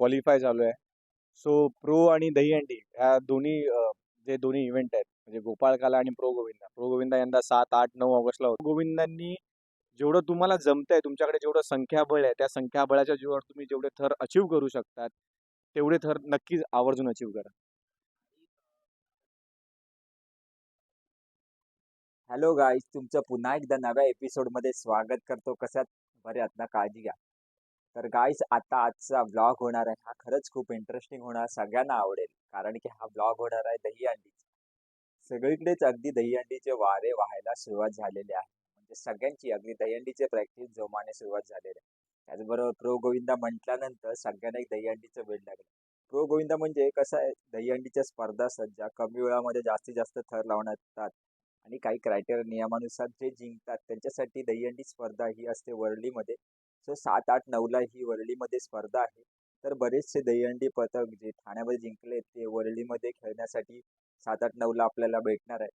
Qualify चालू आहे so pro आणि दहीहंडी ह्या दोन्ही जे दोन्ही इव्हेंट आहेत म्हणजे गोपाळकाला आणि प्रो गोविंदा. प्रो गोविंदा यंदा सात आठ नऊ ऑगस्टला होतो. गोविंदांनी जेवढं तुम्हाला जमतंय तुमच्याकडे जेवढं संख्याबळ आहे त्या संख्याबळाच्या जीवावर तुम्ही जेवढे थर अचीव करू शकतात तेवढे थर नक्कीच आवर्जून अचीव करा. हॅलो गाईज तुमचं पुन्हा एकदा नव्या एपिसोडमध्ये स्वागत करतो. कशात? बऱ्यात ना? काळजी घ्या. तर गाईज आता आजचा ब्लॉग होणार आहे. हा खरंच खूप इंटरेस्टिंग होणार सगळ्यांना आवडेल. कारण की हा ब्लॉग होणार आहे दहीहंडीचा. सगळीकडेच अगदी दहीहंडीचे वारे व्हायला सुरुवात झालेली आहे. म्हणजे सगळ्यांची अगदी दहीहंडीचे प्रॅक्टिस जोमाने सुरुवात झालेली आहे. त्याचबरोबर प्रो गोविंदा म्हटल्यानंतर सगळ्यांना एक दहीहंडीचं वेळ लागलं. प्रो गोविंदा म्हणजे कसं आहे? दहीहंडीच्या स्पर्धा असतात ज्या कमी वेळामध्ये जास्तीत जास्त थर लावण्यात येतात आणि काही क्रायटेरिया नियमानुसार जे जिंकतात त्यांच्यासाठी दहीहंडी स्पर्धा ही असते वरळीमध्ये सो सात आठ नऊला ही वरळीमध्ये स्पर्धा आहे. तर बरेचसे दहीहंडी पथक जे ठाण्यामध्ये जिंकले ते वरळीमध्ये खेळण्यासाठी सात आठ नऊला आपल्याला भेटणार आहे.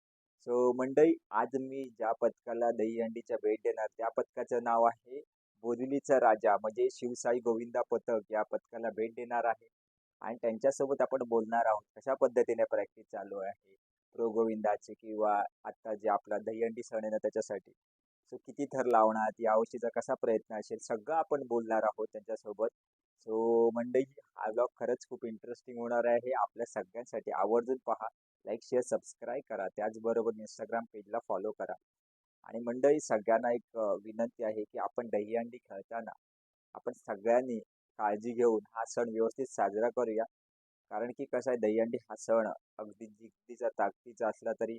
सो मंडई आज मी ज्या पथकाला दहीहंडीच्या भेट देणार त्या पथकाचं नाव आहे बोरिलीचा राजा म्हणजे शिवसाई गोविंदा पथक या पथकाला भेट देणार आहे. आणि त्यांच्यासोबत आपण बोलणार आहोत कशा पद्धतीने प्रॅक्टिस चालू आहे प्रो गोविंदाचे किंवा आत्ता जे आपला दहीहंडी सण आहे ना त्याच्यासाठी? सो किती थर लावणार यावर्षीचा कसा प्रयत्न असेल सगळं आपण बोलणार आहोत त्यांच्यासोबत. सो मंडळी हा ब्लॉग खरंच खूप इंटरेस्टिंग होणार आहे. आपल्या सगळ्यांसाठी आवर्जून पहा. लाईक शेअर सबस्क्राईब करा. त्याचबरोबर इंस्टाग्राम पेजला फॉलो करा. आणि मंडळी सगळ्यांना एक विनंती आहे की आपण दहीहंडी खेळताना आपण सगळ्यांनी काळजी घेऊन हा सण व्यवस्थित साजरा करूया. कारण की कसं आहे दहीहंडी हा सण अगदी जिद्दीचा ताकदीचा असला तरी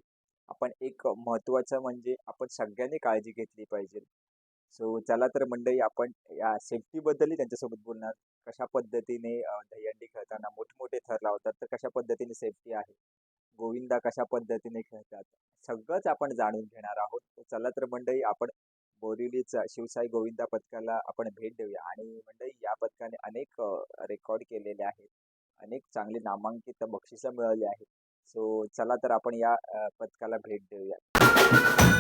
आपण एक महत्त्वाचं म्हणजे आपण सगळ्यांनी काळजी घेतली पाहिजे. सो चला तर मंडळी आपण या सेफ्टीबद्दलही त्यांच्यासोबत बोलणार. कशा पद्धतीने अ, दहीहंडी खेळताना मोठमोठे थर लावतात तर कशा पद्धतीने सेफ्टी आहे? गोविंदा कशा पद्धतीने खेळतात? सगळंच आपण जाणून घेणार आहोत. तर चला तर मंडळी आपण बोरिवलीचा शिवसाई गोविंदा पथकाला आपण भेट देऊया. आणि मंडळी या पथकाने अनेक रेकॉर्ड केलेले आहेत. अनेक चांगले नामांकित बक्षिसं मिळवली आहेत. सो चला तर आपण या पथकाला भेट देऊया.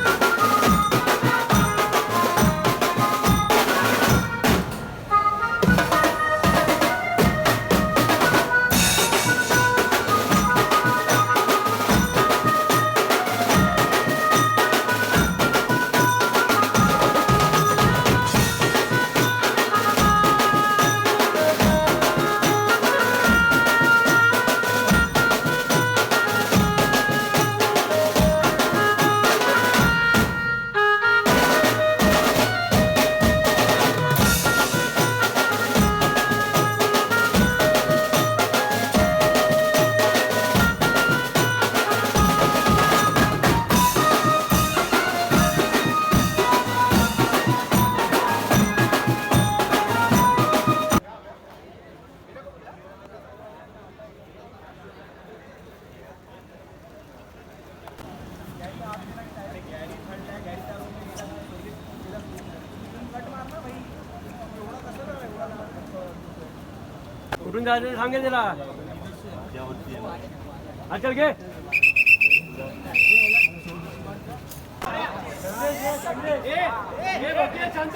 कुठून जायचं सांगेल त्याला. अच्छा घे. शांत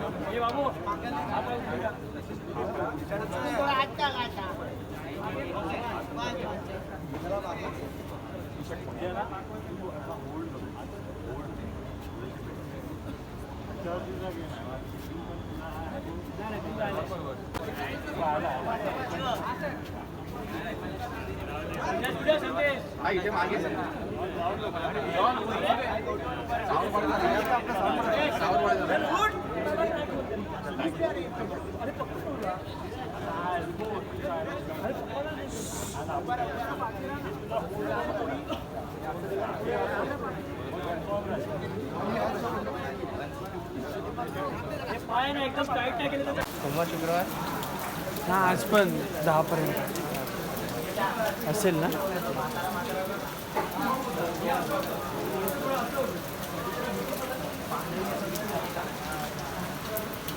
पाय ना एकदम टाईट नाही केलं तर सोमवार शुक्रवार हां आज पण दहापर्यंत. असेल ना?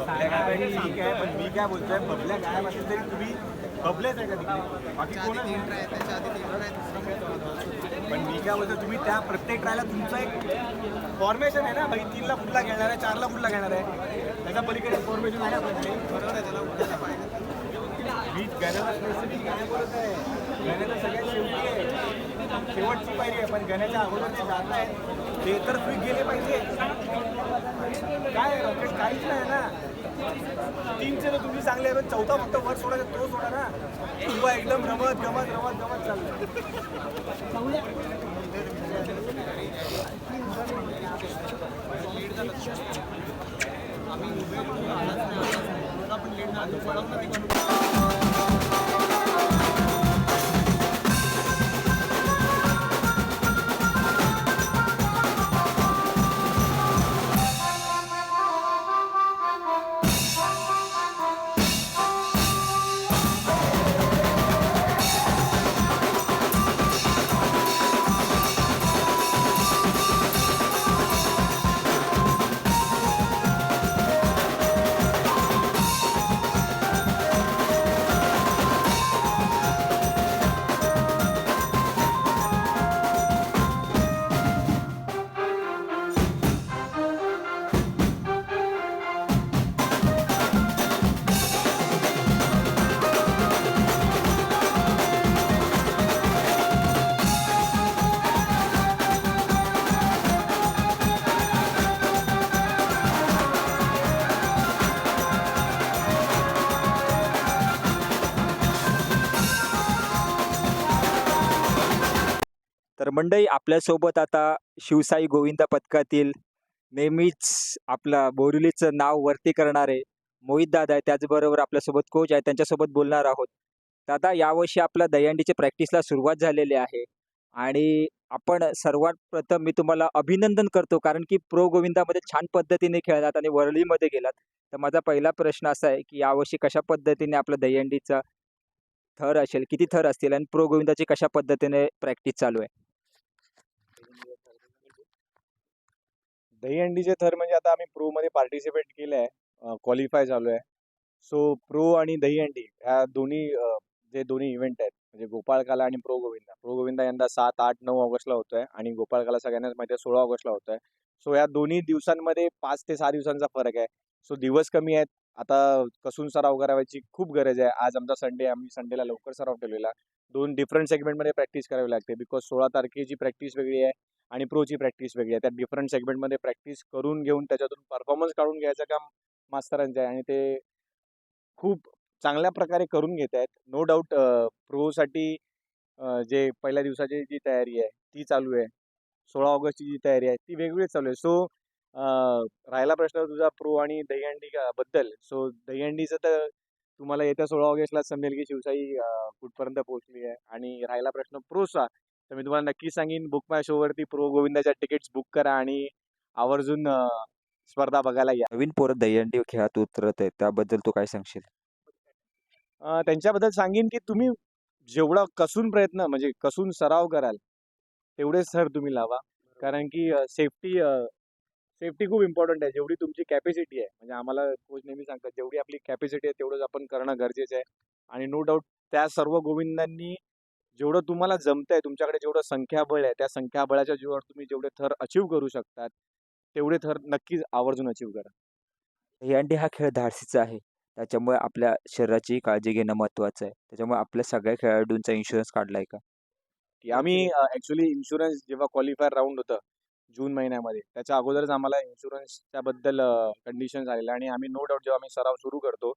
ठीक आहे पण मी काय बोलतोय? बबल्या गायब असेल तरी तुम्ही बबलेच आहे का तिकडे? बाकी कोण पण मी काय बोलतोय तुम्ही त्या प्रत्येक ट्रायला तुमचं एक फॉर्मेशन आहे ना? भाई तीनला कुठला घेणार आहे? चारला कुठला घेणार आहे? त्याच्या पलीकडे फॉर्मेशन आहे मी गण्याला स्पेसिफिक गाणं बोलत आहे. गण्याला सगळ्यात शेवटी आहे. शेवटची पायरी आहे पण गण्याच्या अगोदर जे जात आहे ते तर तुम्ही गेले पाहिजे. काय रॉकेट काहीच नाही ना. तीनचे तर तुम्ही चांगले आहे पण चौथा फक्त वर सोडायचा तो सोडा ना किंवा एकदम रमत गमत रमत गमत चाललंय तर मंडळी आपल्यासोबत आता शिवसाई गोविंद पथकातील नेहमीच आपला बोरिवलीचं नाव वरती करणारे मोहित दादा आहे. त्याचबरोबर आपल्यासोबत कोच आहे. त्यांच्यासोबत बोलणार आहोत. दादा यावर्षी आपल्या दहीहंडीच्या प्रॅक्टिसला सुरुवात झालेली आहे आणि आपण सर्वात प्रथम मी तुम्हाला अभिनंदन करतो कारण की प्रो गोविंदामध्ये छान पद्धतीने खेळलात आणि वरळीमध्ये गेलात. तर माझा पहिला प्रश्न असा आहे की यावर्षी कशा पद्धतीने आपलं दहीहंडीचा थर असेल किती थर असतील आणि प्रो गोविंदाची कशा पद्धतीने प्रॅक्टिस चालू आहे? दहीहंडीचे थर म्हणजे आता आम्ही प्रो मध्ये पार्टिसिपेट केलं आहे क्वालिफाय झालो आहे. सो प्रो आणि दहीहंडी ह्या दोन्ही जे दोन्ही इव्हेंट आहेत म्हणजे गोपाळकाला आणि प्रो गोविंदा. प्रो गोविंदा यंदा सात आठ नऊ ऑगस्टला होतोय आणि गोपाळकाला सगळ्यांनाच माहिती आहे सोळा ऑगस्टला होतोय. सो या दोन्ही दिवसांमध्ये पाच ते सहा दिवसांचा फरक आहे. सो दिवस कमी आहेत. आता कसून सराव करायची खूप गरज आहे. आज आमचा संडे आम्ही संडेला लवकर सराव केलेला दोन डिफरंट सेगमेंटमध्ये प्रॅक्टिस करावी लागते. बिकॉज सोळा तारखेची प्रॅक्टिस वेगळी आहे. आणि प्रोची प्रॅक्टिस वेगळी आहे. त्या डिफरंट सेगमेंटमध्ये प्रॅक्टिस करून घेऊन त्याच्यातून परफॉर्मन्स काढून घ्यायचं काम मास्तरांचं आहे आणि ते खूप चांगल्या प्रकारे करून घेत आहेत. नो डाऊट प्रोसाठी जे पहिल्या दिवसाची जी तयारी आहे ती चालू आहे. सोळा ऑगस्टची जी तयारी आहे ती वेगवेगळीच चालू आहे. सो राहिला प्रश्न तुझा प्रो आणि दहीहंडी बद्दल. सो दहीहंडीचं तर तुम्हाला येत्या सोळा ऑगस्टला समजेल की शिवशाही कुठपर्यंत पोहोचली आहे. आणि राहिला प्रश्न प्रोचा तर मी तुम्हाला नक्की सांगेन बुक माय शोवरती प्रो गोविंदाच्या तिकीट्स बुक करा आणि आवर्जून स्पर्धा बघायला या. नवीन पोरं दहीहंडी खेळात उतरत आहे त्याबद्दल तू काय सांगशील? त्यांच्याबद्दल सांगेन की तुम्ही जेवढा कसून प्रयत्न म्हणजे कसून सराव कराल तेवढेच सर तुम्ही लावा. कारण की सेफ्टी सेफ्टी खूप इम्पॉर्टंट आहे. जेवढी तुमची कॅपॅसिटी आहे म्हणजे आम्हाला कोच नेहमी सांगतात जेवढी आपली कॅपॅसिटी आहे तेवढंच आपण करणं गरजेचं आहे. आणि नो डाऊट त्या सर्व गोविंदांनी जेवढं तुम्हाला जमतंय तुमच्याकडे जेवढं संख्याबळ आहे त्या संख्याबळाच्या जीवावर तुम्ही जेवढे थर अचीव करू शकतात तेवढे थर नक्कीच आवर्जून अचीव करा. दहीहंडी हा खेळ धाडसीचा आहे. त्याच्यामुळे आपल्या शरीराची काळजी घेणं महत्त्वाचं आहे. त्याच्यामुळे आपल्या सगळ्या खेळाडूंचा इन्शुरन्स काढलाय का? की आम्ही ॲक्च्युली इन्शुरन्स जेव्हा क्वालिफायर राऊंड होतं जून महिन्यामध्ये त्याच्या अगोदरच आम्हाला इन्शुरन्सच्या बद्दल कंडिशन्स आलेल्या. आणि आम्ही नो डाऊट जेव्हा आम्ही सराव सुरू करतो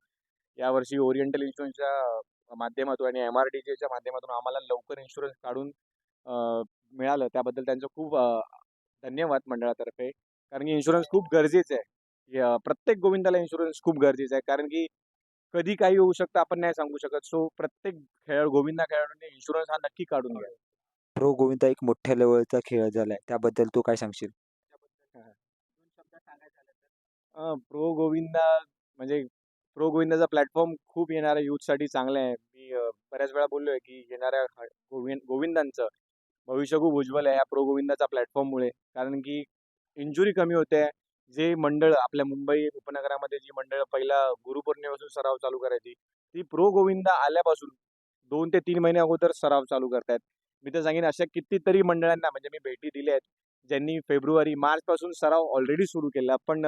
यावर्षी ओरिएंटल इन्शुरन्सच्या माध्यमातून आणि एम आर डी जेच्या माध्यमातून आम्हाला लवकर इन्शुरन्स काढून मिळालं. त्याबद्दल त्यांचं खूप धन्यवाद मंडळातर्फे. कारण की इन्शुरन्स खूप गरजेचं आहे. प्रत्येक गोविंदाला इन्शुरन्स खूप गरजेचं आहे. कारण की कधी काही होऊ शकतं आपण नाही सांगू शकत. सो प्रत्येक खेळ गोविंदा खेळाडूंनी इन्शुरन्स हा नक्की काढून घ्या प्रो गोविंदा एक मोठ्या लेवलचा खेळ झालाय. त्याबद्दल तू काय सांगशील? प्रो गोविंदा म्हणजे प्रो गोविंदाचा प्लॅटफॉर्म खूप येणाऱ्या यूथसाठी चांगला आहे. मी बऱ्याच वेळा बोललोय की येणाऱ्या गोविंद गोविंदांचं भविष्य खूप उज्ज्वल आहे या प्रो गोविंदाचा प्लॅटफॉर्ममुळे कारण की इंजुरी कमी होते. जे मंडळ आपल्या मुंबई उपनगरामध्ये जी मंडळ पहिला गुरुपौर्णिमेपासून सराव चालू करायची ती प्रो गोविंदा आल्यापासून दोन ते तीन महिने अगोदर सराव चालू करतायत. मी तर सांगेन अशा कितीतरी मंडळांना म्हणजे मी भेटी दिल्या आहेत ज्यांनी फेब्रुवारी मार्चपासून सराव ऑलरेडी सुरू केला. पण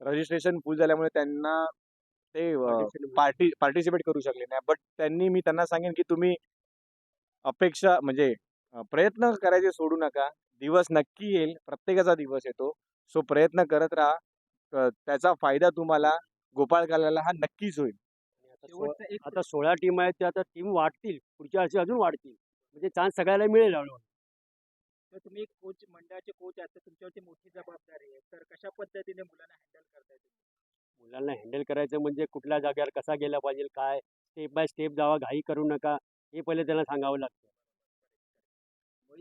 रजिस्ट्रेशन फुल झाल्यामुळे त्यांना ते पार्टी पार्टिसिपेट करू शकले नाही. बट त्यांनी मी त्यांना सांगेन की तुम्ही अपेक्षा म्हणजे प्रयत्न करायचे सोडू नका. दिवस नक्की येईल. प्रत्येकाचा दिवस येतो. सो प्रयत्न करत राहा. त्याचा फायदा तुम्हाला गोपाळ कालाला हा नक्कीच होईल. आता सोळा टीम आहेत त्या आता टीम वाढतील. पुढच्या वर्षी अजून वाढतील. म्हणजे चान्स सगळ्याला मिळेल हळूहळू. तर तुम्ही कोच मंडळाचे कोच आहात. तर तुमच्यावरती मोठी जबाबदारी आहे. तर कशा पद्धतीने मुलांना हँडल करताय मुलांना हँडल करायचं म्हणजे कुठल्या जागेवर कसा गेला पाहिजे काय? स्टेप बाय स्टेप जावा घाई करू नका. हे पहिले त्यांना सांगावं लागतं.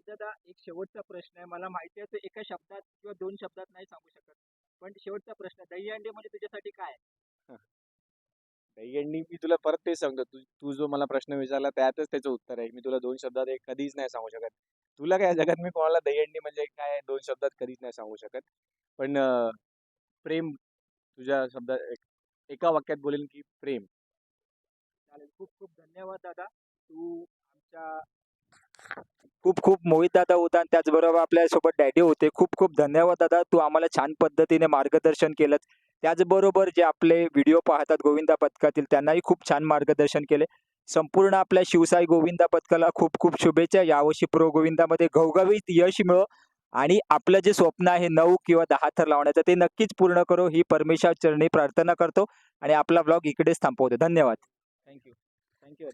दादा एक शेवटचा प्रश्न आहे. मला माहिती आहे तो एका शब्दात किंवा दोन शब्दात नाही सांगू शकत. पण शेवटचा प्रश्न दहीहंडी म्हणजे तुझ्यासाठी काय? दहीहंडी मी तुला परत तेच सांगतो. तू तू जो मला प्रश्न विचारला त्यातच त्याचं उत्तर आहे. मी तुला दोन शब्दात एक कधीच नाही सांगू शकत. तुला काय जगात मी कोणाला दहीहंडी म्हणजे काय दोन शब्दात कधीच नाही सांगू शकत. पण प्रेम तुझ्या शब्दात एक- एका वाक्यात बोलेन की प्रेम. चालेल. खूप खूप धन्यवाद दादा. तू आमच्या खूप खूप मोहित दादा होता आणि त्याचबरोबर आपल्यासोबत डॅडी होते. खूप खूप धन्यवाद दादा. तू आम्हाला छान पद्धतीने मार्गदर्शन केलं त्याचबरोबर जे आपले व्हिडिओ पाहतात गोविंदा पथकातील त्यांनाही खूप छान मार्गदर्शन केले. संपूर्ण आपल्या शिवसाई गोविंदा पथकाला खूप खूप शुभेच्छा. यावर्षी प्रो गोविंदामध्ये घवघवीत यश मिळो. आणि आपलं जे स्वप्न आहे नऊ किंवा दहा थर लावण्याचं ते नक्कीच पूर्ण करो. ही परमेश्वर चरणी प्रार्थना करतो आणि आपला ब्लॉग इकडेच थांबवतो. धन्यवाद. Thank you thank you